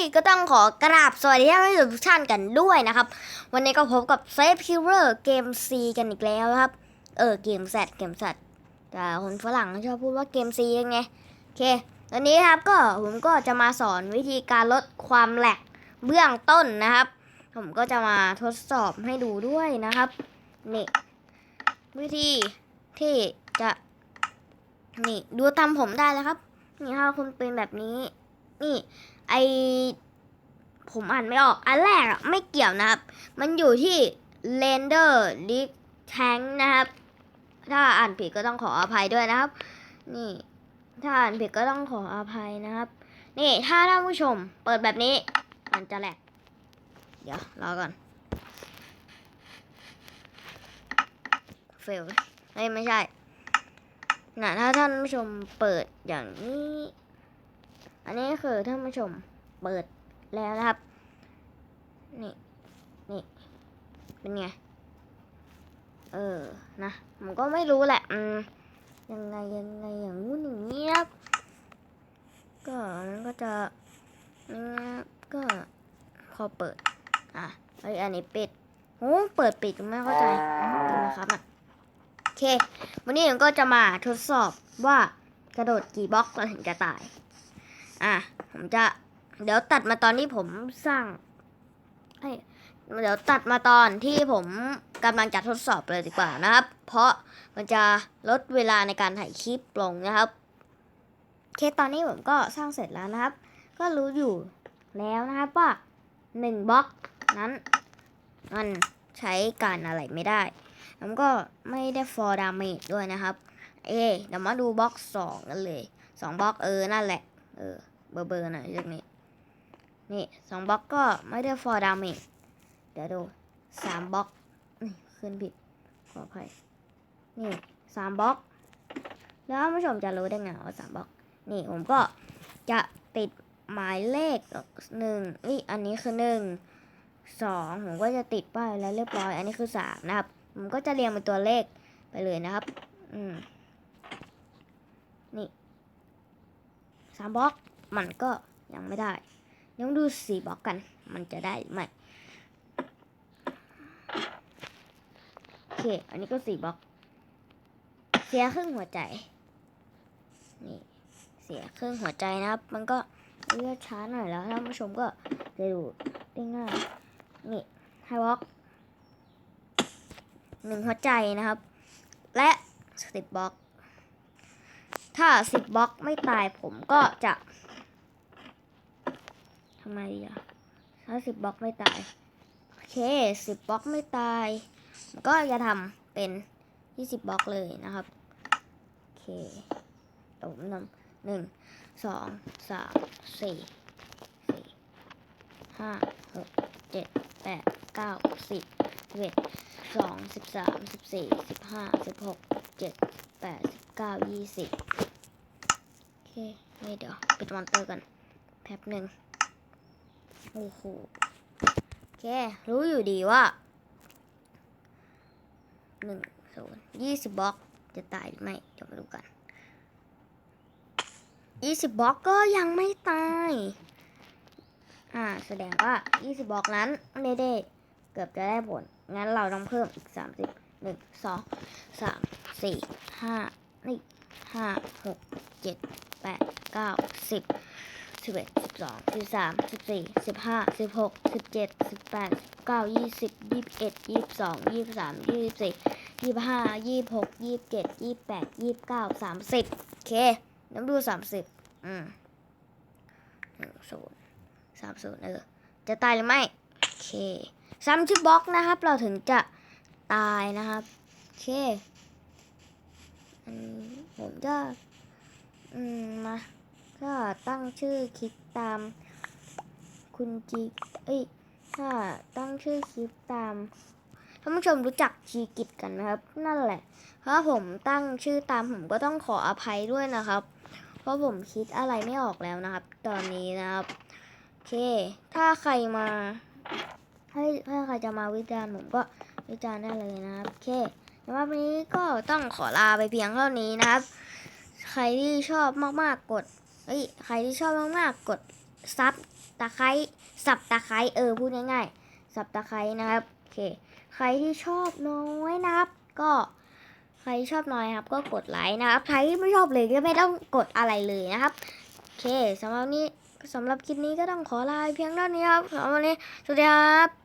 ยก็ต้องขอกราบสวัสดีท่านผู้ชมทุกท่านกันด้วยนะครับ วันนี้ก็พบกับเซฟฮิ r เ r อร์เกม C กันอีกแล้วครับ เออเกมแซดเกมแซดแต่คนฝรั่งชอบพูดว่าเกม C ยังไงโอเควันนี้ครับก็ผมก็จะมาสอนวิธีการลดความแหลกเบื้องต้นนะครับ ผมก็จะมาทดสอบให้ดูด้วยนะครับนี่วิธีที่จะนี่ดูตามผมได้เลยครับ นี่ถ้าคุณเป็นแบบนี้ นี่ ไอผมอ่านไม่ออก อันแรกอะไม่เกี่ยวนะครับ มันอยู่ที่ render d i c tank นะครับ ถ้าอ่านผิดก็ต้องขออภัยด้วยนะครับ นี่ ถ้าอ่านผิดก็ต้องขออภัยนะครับ นี่ถ้าท่านผู้ชมเปิดแบบนี้ มันจะแหลก เดี๋ยวรอก่อนเฟลเฮ้ยไม่ใช่นะถ้าท่านผู้ชมเปิดอย่างนี้ อันนี้คือท่านผู้ชมเปิดแล้วนะครับ นี่ นี่ เป็นไง เออ นะผมก็ไม่รู้แหละ อืม ยังไงยังไงอย่างงู้นอย่างเงี้ยครับ ก็มันก็จะนี่นะก็พอเปิด อะไออันนี้ปิดโอ้เปิดปิดไม่เข้าใจทำไมครับอะโอเค วันนี้ผมก็จะมาทดสอบว่ากระโดดกี่บล็อกเราถึงจะตาย อะผมจะ เดี๋ยวตัดมาตอนที่ผมสร้างเอ้เดี๋ยวตัดมาตอนที่ผมกำลังจะทดสอบเลยดีกว่านะครับ เพราะมันจะลดเวลาในการถ่ายคลิปลงนะครับโอเคตอนนี้ผมก็สร้างเสร็จแล้วนะครับ ก็รู้อยู่แล้วนะครับว่าหนึ่งบล็อกนั้น มันใช้การอะไรไม่ได้ผมก็ไม่ได้ for damage ด้วยนะครับ เอเดี๋ยวมาดูบล็อกสองกันเลยสองบล็อกเออ นั่นแหละ เออ เบอร์เบอร์หน่อยเรื่องนี้ นี่สองบล็อกก็ไม่ได้ for damage เดี๋ยวดูสามบล็อกนี่ขึ้นผิดขออภัยนี่สามบล็อก แล้วผู้ชมจะรู้ได้ไงว่าสามบล็อก นี่ผมก็จะติดหมายเลขหนึ่งนี่อันนี้คือหนึ่งสองผมก็จะติดป้ายแล้วเรียบร้อย อันนี้คือสามนะครับ ผมก็จะเรียงเป็นตัวเลขไปเลยนะครับ อืม นี่สามบล็อก มันก็ยังไม่ได้ยังดูสี่บล็อกกัน มันจะได้หรือไม่โอเค อันนี้ก็สี่บล็อก เสียครึ่งหัวใจ นี่ เสียครึ่งหัวใจนะครับ มันก็เลือดช้าหน่อยแล้วท่านผู้ชมก็จะดูได้ง่าย นี่ไฮบล็อกหนึ่งหัวใจนะครับ และสิบบล็อก ถ้าสิบบล็อกไม่ตายผมก็จะ ทำไมดีอะถ้าสิบบล็อกไม่ตาย โอเคสิบบล็อกไม่ตาย ก็จะทำเป็นยี่สิบบล็อกเลยนะครับ โอเคผมนำหนึ่งสองสามสี่สี่ห้าหกเจ็ดแปดเก้าสิบสิบเอ็ดสองสิบสามสิบสี่สิบห้าสิบหกเจ็ดแปดสิบเก้ายี่สิบโอเคนี่เดี๋ยว ปิดมอนเตอร์กันแป๊บหนึ่ง โอ้โหโอเครู้อยู่ดีว่าหนึ่งศูนย์ยี่สิบบล็อกจะตายหรือไม่เดี๋ยวมาดูกันยี่สิบบล็อกก็ยังไม่ตาย อ่า แสดงว่ายี่สิบบล็อกนั้นไม่ได้เกือบจะได้ผล งั้นเราต้องเพิ่มอีกสามสิบหนึ่งสองสามสี่ห้านี่ห้าหกเจ็ดแปดเก้าสิบ สิบเอ็ดสิบสองสิบสามสิบสี่สิบห้าสิบหกสิบเจ็ดสิบแปดสิบเก้ายี่สิบยี่สิบเอ็ดยี่สิบสองยี่สิบสามยี่สิบสี่ยี่สิบห้ายี่สิบหกยี่สิบเจ็ดยี่สิบแปดยี่สิบเก้าสามสิบโอเคน้ำดูสามสิบอืมหนึ่งศูนย์สามศูนย์เออจะตายหรือไม่โอเคซ้ำชื่อบล็อกนะครับ เราถึงจะตายนะครับโอเคผมจะ อืมมา ก็ตั้งชื่อคลิปตาม คุณจีเอ้ยถ้าตั้งชื่อคลิปตามท่านผู้ชมรู้จักจีกิจกันนะครับ นั่นแหละถ้าผมตั้งชื่อตามผมก็ต้องขออภัยด้วยนะครับ เพราะผมคิดอะไรไม่ออกแล้วนะครับ ตอนนี้นะครับโอเค ถ้าใครมาให้ถ้าใครจะมาวิจารณ์ผมก็วิจารณ์ได้เลยนะครับโอเคสำหรับวันนี้ก็ต้องขอลาไปเพียงเท่านี้นะครับ ใครที่ชอบมากๆกด เอ้ยใครที่ชอบมากๆกดซับตะไคร้สับตะไคร้เออพูดง่ายๆสับตะไคร้นะครับโอเคใครที่ชอบน้อยนะครับ ก็ใครชอบน้อยครับ ก็กดไลค์นะครับใครที่ไม่ชอบเลยก็ไม่ต้องกดอะไรเลยนะครับโอเคสำหรับนี้สำหรับคลิปนี้ก็ต้องขอลาเพียงเท่านี้ครับสำหรับวันนี้สวัสดีครับ